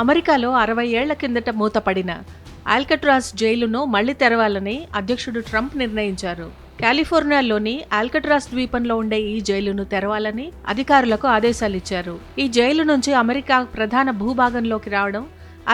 అమెరికాలో అరవై ఏళ్ళ కిందట మూతపడిన ఆల్కట్రాస్ జైలును మళ్ళీ తెరవాలని అధ్యక్షుడు ట్రంప్ నిర్ణయించారు. కాలిఫోర్నియాలోని ఆల్కట్రాస్ ద్వీపంలో ఉండే ఈ జైలును తెరవాలని అధికారులకు ఆదేశాలిచ్చారు. ఈ జైలు నుంచి అమెరికా ప్రధాన భూభాగంలోకి రావడం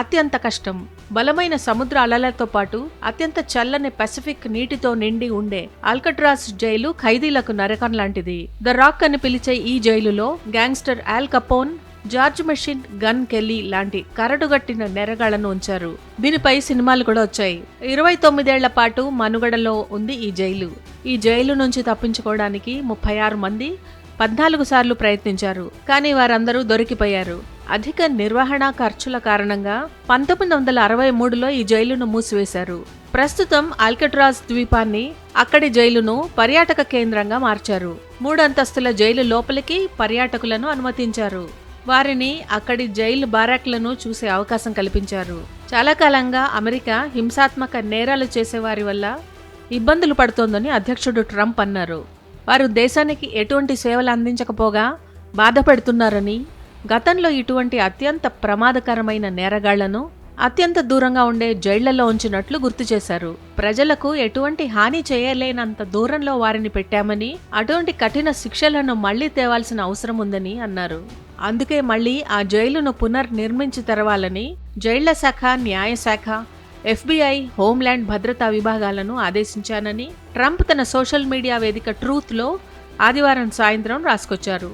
అత్యంత కష్టం. బలమైన సముద్ర అలలతో పాటు అత్యంత చల్లని పసిఫిక్ నీటితో నిండి ఉండే ఆల్కట్రాస్ జైలు ఖైదీలకు నరకం లాంటిది. ద రాక్ అని పిలిచే ఈ జైలులో gangster Al Capone George machine gun Kelly లాంటి కరడుగట్టిన నెరగాళ్ళను ఉంచారు. దీనిపై సినిమాలు కూడా వచ్చాయి. ఇరవై తొమ్మిదేళ్ళ పాటు మనుగడలో ఉంది ఈ జైలు. ఈ జైలు నుంచి తప్పించుకోవడానికి ముప్పై ఆరు మంది పద్నాలుగు సార్లు ప్రయత్నించారు. కానీ వారందరూ దొరికిపోయారు. అధిక నిర్వహణ ఖర్చుల కారణంగా పంతొమ్మిది వందల అరవై మూడులో ఈ జైలును మూసివేశారు. ప్రస్తుతం అల్కట్రాజ్ ద్వీపాన్ని అక్కడి జైలును పర్యాటక కేంద్రంగా మార్చారు. మూడంతస్తుల జైలు లోపలికి పర్యాటకులను అనుమతించారు. వారిని అక్కడి జైలు బారాక్లను చూసే అవకాశం కల్పించారు. చాలా కాలంగా అమెరికా హింసాత్మక నేరాలు చేసేవారి వల్ల ఇబ్బందులు పడుతోందని అధ్యక్షుడు ట్రంప్ అన్నారు. వారు దేశానికి ఎటువంటి సేవలు అందించకపోగా బాధపడుతున్నారని గతంలో ఇటువంటి అత్యంత ప్రమాదకరమైన నేరగాళ్ళను అత్యంత దూరంగా ఉండే జైళ్ళలో ఉంచినట్లు గుర్తు చేశారు. ప్రజలకు ఎటువంటి హాని చేయలేనంత దూరంలో వారిని పెట్టామని అటువంటి కఠిన శిక్షలను మళ్ళీ తేవాల్సిన అవసరం ఉందని అన్నారు. అందుకే మళ్ళీ ఆ జైలును పునర్నిర్మించి తెరవాలని జైళ్ళ శాఖ న్యాయశాఖ ఎఫ్బీఐ హోంల్యాండ్ భద్రతా విభాగాలను ఆదేశించానని ట్రంప్ తన సోషల్ మీడియా వేదిక ట్రూత్లో ఆదివారం సాయంత్రం రాసుకొచ్చారు.